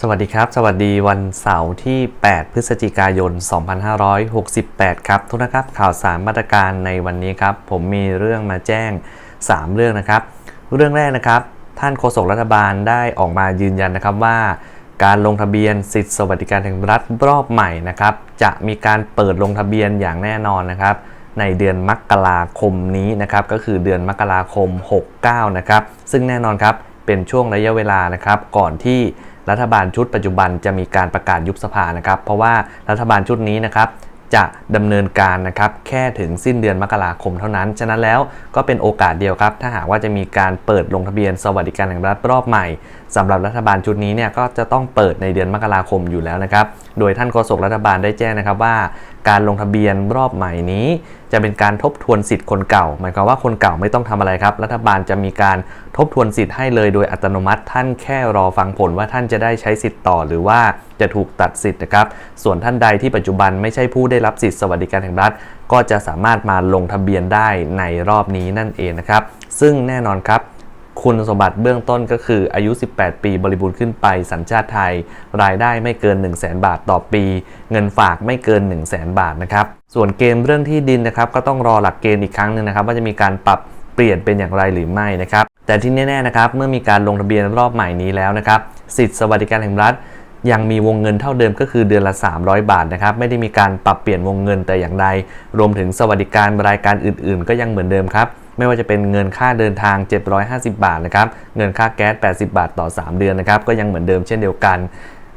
สวัสดีครับ สวัสดีวันเสาร์ที่ 8 พฤศจิกายน 2568 ครับ ทุกนะครับ ข่าวสารมาตรการในวันนี้ครับ ผมมีเรื่องมาแจ้ง 3 เรื่องนะครับ เรื่องแรกนะครับ ท่านโฆษกรัฐบาลได้ออกมายืนยันนะครับว่า การลงทะเบียนสิทธิสวัสดิการแห่งรัฐรอบใหม่นะครับ จะมีการเปิดลงทะเบียนอย่างแน่นอนนะครับ ในเดือนมกราคมนี้นะครับ ก็คือเดือนมกราคม 69 นะครับ ซึ่งแน่นอนครับ เป็นช่วงระยะเวลานะครับ ก่อนที่ รัฐบาลชุดปัจจุบันจะมีการประกาศยุบสภานะครับ เพราะว่ารัฐบาลชุดนี้นะครับจะดำเนินการนะครับแค่ถึงสิ้นเดือนมกราคมเท่านั้น ฉะนั้นแล้วก็เป็นโอกาสเดียวครับ ถ้าหากว่าจะมีการเปิดลงทะเบียนสวัสดิการแห่งรัฐรอบใหม่สำหรับรัฐบาลชุดนี้เนี่ยก็จะต้องเปิดในเดือนมกราคมอยู่แล้วนะครับ โดยท่านโฆษกรัฐบาลได้แจ้งนะครับว่า การลงทะเบียนรอบใหม่นี้จะเป็นการทบทวนสิทธิ์คนเก่า หมายความว่าคนเก่าไม่ต้องทำอะไรครับ รัฐบาลจะมีการทบทวนสิทธิ์ให้เลยโดยอัตโนมัติ ท่านแค่รอฟังผลว่าท่านจะได้ใช้สิทธิ์ต่อหรือว่าจะถูกตัดสิทธิ์นะครับ ส่วนท่านใดที่ปัจจุบันไม่ใช่ผู้ได้รับสิทธิ์สวัสดิการแห่งรัฐ ก็จะสามารถมาลงทะเบียนได้ในรอบนี้นั่นเองนะครับ ซึ่งแน่นอนครับ คุณสมบัติเบื้องต้นก็คืออายุ 18 ปีบริบูรณ์ขึ้นไปสัญชาติไทย รายได้ไม่เกิน 1 0 0 0 0แบาทต่อปี เงินฝากไม่เกิน 1 0 0 0 0แบาทนะครับส่วนเกมเรื่องที่ดินนะครับก็ต้องรอหลักเกณฑ์อีกครั้งหนึ่งนะครับ ว่าจะมีการปรับเปลี่ยนเป็นอย่างไรหรือไม่นะครับแต่ที่แน่ๆนะครับเมื่อมีการลงทะเบียนรอบใหม่นี้แล้วนะครับสิทธิสวัสดิการแห่งรัฐยังมีวงเงินเท่าเดิมก็คือเดือนละ 300 บาทนะครับ ไม่ได้มีการปรับเปลี่ยนวงเงินแต่อย่างใด รวมถึงสวัสดิการรายการอื่นๆ ก็ยังเหมือนเดิมครับ ไม่ว่าจะเป็นเงินค่าเดินทาง 750 บาทนะครับ เงินค่าแก๊ส 80 บาทต่อ 3 เดือนนะครับ ก็ยังเหมือนเดิมเช่นเดียวกัน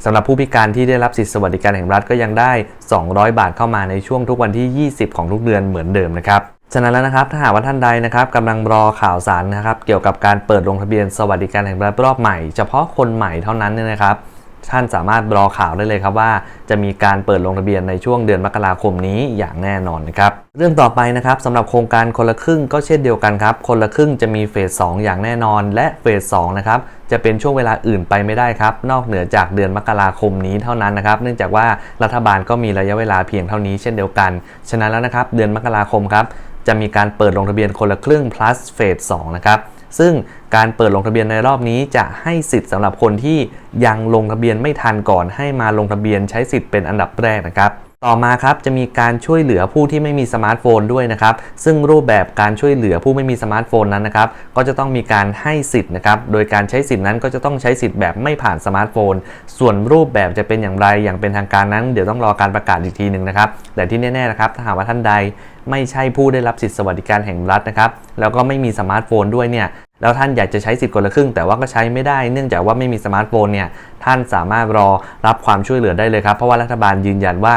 สำหรับผู้พิการที่ได้รับสิทธิสวัสดิการแห่งรัฐก็ยังได้ 200 บาทเข้ามาในช่วงทุกวันที่ 20 ของทุกเดือนเหมือนเดิมนะครับฉะนั้นแล้วนะครับถ้าหากว่าท่านใดนะครับกำลังรอข่าวสารนะครับ เกี่ยวกับการเปิดลงทะเบียนสวัสดิการแห่งรัฐรอบใหม่ เฉพาะคนใหม่เท่านั้นเนี่ยนะครับ ท่านสามารถรอข่าวได้เลยครับว่า จะมีการเปิดลงทะเบียนในช่วงเดือนมกราคมนี้อย่างแน่นอนนะครับเรื่องต่อไปนะครับสำหรับโครงการคนละครึ่งก็เช่นเดียวกันครับ คนละครึ่งจะมีเฟส2อย่างแน่นอน และเฟส2นะครับจะเป็นช่วงเวลาอื่นไปไม่ได้ครับ นอกเหนือจากเดือนมกราคมนี้เท่านั้นนะครับ เนื่องจากว่ารัฐบาลก็มีระยะเวลาเพียงเท่านี้เช่นเดียวกัน ฉะนั้นแล้วนะครับ เดือนมกราคมครับจะมีการเปิดลงทะเบียนคนละครึ่ง plus เฟส2นะครับ ซึ่งการเปิดลงทะเบียนในรอบนี้จะให้สิทธิ์สำหรับคนที่ยังลงทะเบียนไม่ทันก่อนให้มาลงทะเบียนใช้สิทธิ์เป็นอันดับแรกนะครับ ต่อมาครับจะมีการช่วยเหลือผู้ที่ไม่มีสมาร์ทโฟนด้วยนะครับ ซึ่งรูปแบบการช่วยเหลือผู้ไม่มีสมาร์ทโฟนนั้นนะครับ ก็จะต้องมีการให้สิทธิ์นะครับ โดยการใช้สิทธิ์นั้นก็จะต้องใช้สิทธิ์แบบไม่ผ่านสมาร์ทโฟน ส่วนรูปแบบจะเป็นอย่างไรอย่างเป็นทางการนั้น เดี๋ยวต้องรอการประกาศอีกทีหนึ่งนะครับ แต่ที่แน่ๆนะครับถ้าหากว่าท่านใดไม่ใช่ผู้ได้รับสิทธิสวัสดิการแห่งรัฐนะครับ แล้วก็ไม่มีสมาร์ทโฟนด้วยเนี่ยแล้วท่านอยากจะใช้สิทธิ์คนละครึ่ง แต่ว่าก็ใช้ไม่ได้เนื่องจากว่าไม่มีสมาร์ทโฟนเนี่ยท่านสามารถรอรับความช่วยเหลือได้เลยครับ เพราะว่ารัฐบาลยืนยันว่า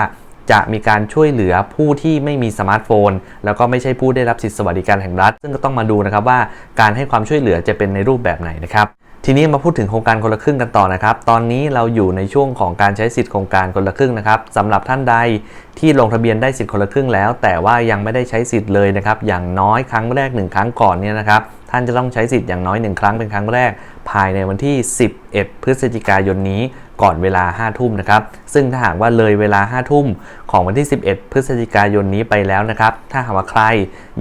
จะมีการช่วยเหลือผู้ที่ไม่มีสมาร์ทโฟน แล้วก็ไม่ใช่ผู้ได้รับสิทธิสวัสดิการแห่งรัฐ ซึ่งก็ต้องมาดูนะครับว่าการให้ความช่วยเหลือจะเป็นในรูปแบบไหนนะครับทีนี้มาพูดถึงโครงการคนละครึ่งกันต่อนะครับ ตอนนี้เราอยู่ในช่วงของการใช้สิทธิ์โครงการคนละครึ่งนะครับสำหรับท่านใดที่ลงทะเบียนได้สิทธิ์คนละครึ่งแล้ว แต่ว่ายังไม่ได้ใช้สิทธิ์เลยนะครับ อย่างน้อยครั้งแรก 1 ครั้งก่อนเนี่ยนะครับ ท่านจะต้องใช้สิทธิ์อย่างน้อย 1 ครั้งเป็นครั้งแรก ภายในวันที่ 11 พฤศจิกายนนี้ ก่อนเวลา 5 ทุ่มนะครับ ซึ่งถ้าหากว่าเลยเวลา 5 ทุ่มของวันที่ 11 พฤศจิกายนนี้ไปแล้วนะครับ ถ้าหากว่าใคร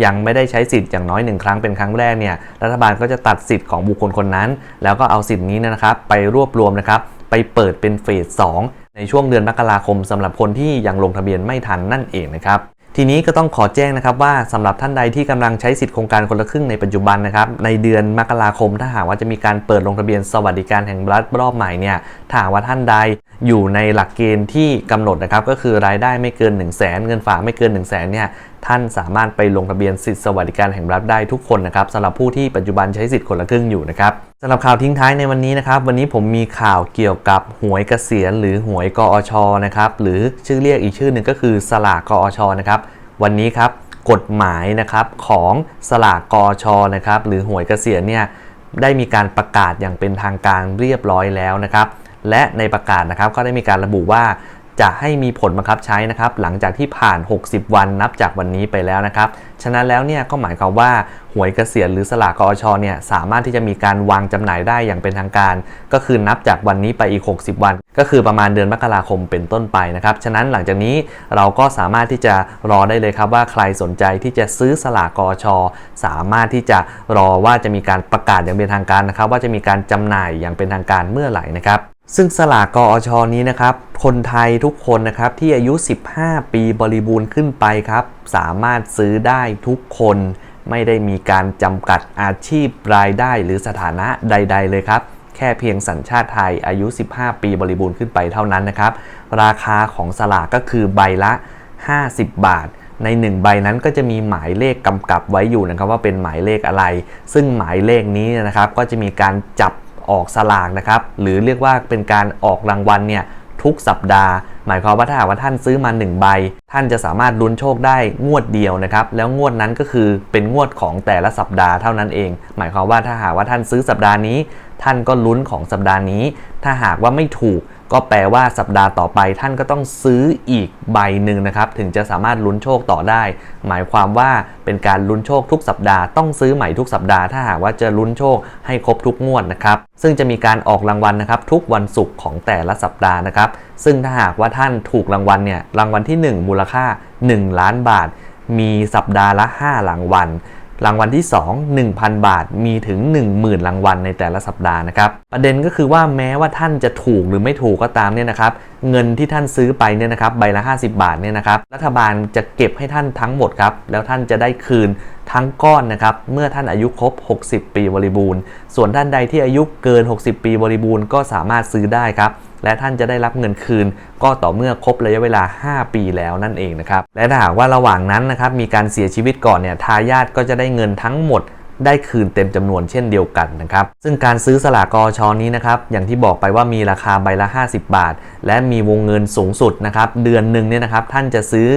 ยังไม่ได้ใช้สิทธิ์อย่างน้อย1ครั้งเป็นครั้งแรกเนี่ย รัฐบาลก็จะตัดสิทธิ์ของบุคคลคนนั้น แล้วก็เอาสิทธิ์นี้นะครับ ไปรวบรวมนะครับ ไปเปิดเป็นเฟส 2 ในช่วงเดือนมกราคมสำหรับคนที่ยังลงทะเบียนไม่ทันนั่นเองนะครับ ทีนี้ก็ต้องขอแจ้งนะครับว่าสำหรับท่านใดที่กำลังใช้สิทธิโครงการคนละครึ่งในปัจจุบันนะครับในเดือนมกราคมถ้าหากว่าจะมีการเปิดลงทะเบียนสวัสดิการแห่งรัฐรอบใหม่เนี่ยถ้าหากว่าท่านใดอยู่ในหลักเกณฑ์ที่กำหนดนะครับก็คือรายได้ไม่เกิน 1 0 0 0 0แเงินฝากไม่เกิน 1 0 0 0 0แเนี่ย ท่านสามารถไปลงทะเบียนสิทธิสวัสดิการแห่งรัฐได้ทุกคนนะครับสำหรับผู้ที่ปัจจุบันใช้สิทธิ์คนละครึ่งอยู่นะครับสำหรับข่าวทิ้งท้ายในวันนี้นะครับ วันนี้ผมมีข่าวเกี่ยวกับหวยเกษียณหรือหวยกอชนะครับหรือชื่อเรียกอีกชื่อหนึ่งก็คือสลากกอชนะครับวันนี้ครับกฎหมายนะครับของสลากกอชนะครับหรือหวยเกษียณเนี่ยได้มีการประกาศอย่างเป็นทางการเรียบร้อยแล้วนะครับและในประกาศนะครับก็ได้มีการระบุว่า จะให้มีผลบังคับใช้นะครับหลังจากที่ผ่าน 60 วันนับจากวันนี้ไปแล้วนะครับ ฉะนั้นแล้วเนี่ยก็หมายความว่าหวยเกษียณหรือสลากกอชเนี่ยสามารถที่จะมีการวางจำหน่ายได้อย่างเป็นทางการ ก็คือนับจากวันนี้ไปอีก 60 วัน ก็คือประมาณเดือนมกราคมเป็นต้นไปนะครับ ฉะนั้นหลังจากนี้เราก็สามารถที่จะรอได้เลยครับว่าใครสนใจที่จะซื้อสลากกอชสามารถที่จะรอว่าจะมีการประกาศอย่างเป็นทางการนะครับ ว่าจะมีการจำหน่ายอย่างเป็นทางการเมื่อไหร่นะครับ ซึ่งสลากกอชอนี้นะครับ คนไทยทุกคนนะครับที่อายุ 15 ปีบริบูรณ์ขึ้นไปครับ สามารถซื้อได้ทุกคน ไม่ได้มีการจำกัดอาชีพรายได้หรือสถานะใด ๆ เลยครับ แค่เพียงสัญชาติไทยอายุ 15 ปีบริบูรณ์ขึ้นไปเท่านั้นนะครับ ราคาของสลากก็คือใบละ 50 บาทใน 1 ใบนั้นก็จะมีหมายเลขกำกับไว้อยู่นะครับว่าเป็นหมายเลขอะไร ซึ่งหมายเลขนี้นะครับก็จะมีการจับ ออกสลากนะครับ หรือเรียกว่าเป็นการออกรางวัลเนี่ยทุกสัปดาห์ หมายความว่าถ้าหากว่าท่านซื้อมา 1 ใบ ท่านจะสามารถลุ้นโชคได้งวดเดียวนะครับ แล้วงวดนั้นก็คือเป็นงวดของแต่ละสัปดาห์เท่านั้นเอง หมายความว่าถ้าหากว่าท่านซื้อสัปดาห์นี้ ท่านก็ลุ้นของสัปดาห์นี้ ถ้าหากว่าไม่ถูก ก็แปลว่าสัปดาห์ต่อไปท่านก็ต้องซื้ออีกใบหนึ่งนะครับ ถึงจะสามารถลุ้นโชคต่อได้ หมายความว่าเป็นการลุ้นโชคทุกสัปดาห์ต้องซื้อใหม่ทุกสัปดาห์ถ้าหากว่าจะลุ้นโชคให้ครบทุกงวดนะครับ ซึ่งจะมีการออกรางวัลนะครับ ทุกวันศุกร์ของแต่ละสัปดาห์นะครับ ซึ่งถ้าหากว่าท่านถูกรางวัลเนี่ยรางวัลที่ 1 มูลค่า 1 ล้านบาท มีสัปดาห์ละ 5 รางวัล รางวัลที่ 2 1,000 บาท มีถึง 10,000 รางวัลในแต่ละสัปดาห์นะครับ ประเด็นก็คือว่าแม้ว่าท่านจะถูกหรือไม่ถูกก็ตามเนี่ยนะครับ เงินที่ท่านซื้อไปเนี่ยนะครับ ใบละ 50 บาทเนี่ยนะครับ รัฐบาลจะเก็บให้ท่านทั้งหมดครับ แล้วท่านจะได้คืนทั้งก้อนนะครับ เมื่อท่านอายุครบ 60 ปีบริบูรณ์ ส่วนท่านใดที่อายุเกิน 60 ปีบริบูรณ์ก็สามารถซื้อได้ครับ และท่านจะได้รับเงินคืน ก็ต่อเมื่อครบระยะเวลา 5 ปีแล้วนั่นเองนะครับและถ้าหากว่าระหว่างนั้นนะครับมีการเสียชีวิตก่อนเนี่ยทายาทก็จะได้เงินทั้งหมดได้คืนเต็มจำนวนเช่นเดียวกันนะครับ ซึ่งการซื้อสลากกอชอนี้นะครับ อย่างที่บอกไปว่ามีราคาใบละ 50 บาท และมีวงเงินสูงสุดนะครับ เดือนหนึ่งเนี่ยนะครับ ท่านจะซื้อ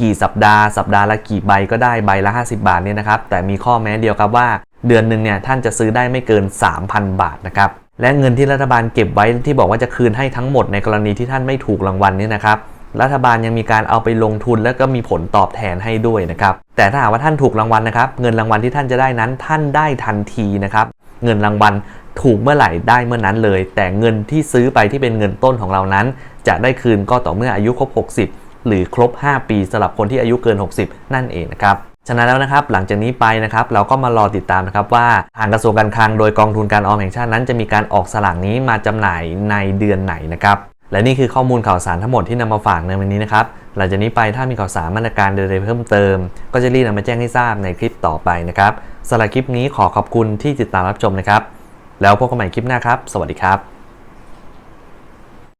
กี่สัปดาห์ สัปดาห์ละกี่ใบก็ได้ใบละ 50 บาทเนี่ยนะครับ แต่มีข้อแม้เดียวครับว่า เดือนหนึ่งเนี่ยท่านจะซื้อได้ไม่เกิน 3,000 บาทนะครับ และเงินที่รัฐบาลเก็บไว้ที่บอกว่าจะคืนให้ทั้งหมดในกรณีที่ท่านไม่ถูกรางวัลนี่นะครับรัฐบาลยังมีการเอาไปลงทุนแล้วก็มีผลตอบแทนให้ด้วยนะครับ แต่ถ้าหากว่าท่านถูกรางวัลนะครับ เงินรางวัลที่ท่านจะได้นั้นท่านได้ทันทีนะครับ เงินรางวัลถูกเมื่อไหร่ได้เมื่อนั้นเลย แต่เงินที่ซื้อไปที่เป็นเงินต้นของเรานั้น จะได้คืนก็ต่อเมื่ออายุครบ 60 หรือครบ 5 ปีสำหรับคนที่อายุเกิน 60 นั่นเองนะครับ ฉะนั้นแล้วนะครับหลังจากนี้ไปนะครับเราก็มารอติดตามนะครับว่าทางกระทรวงการคลังโดยกองทุนการออมแห่งชาตินั้น จะมีการออกสลากนี้มาจำหน่ายในเดือนไหนนะครับและนี่คือข้อมูลข่าวสารทั้งหมดที่นำมาฝากในวันนี้นะครับหลังจากนี้ไปถ้ามีข่าวสารมาตรการใดๆเพิ่มเติม ก็จะรีบนำมาแจ้งให้ทราบในคลิปต่อไปนะครับสำหรับคลิปนี้ขอขอบคุณที่ติดตามรับชมนะครับ แล้วพบกันใหม่คลิปหน้าครับ สวัสดีครับ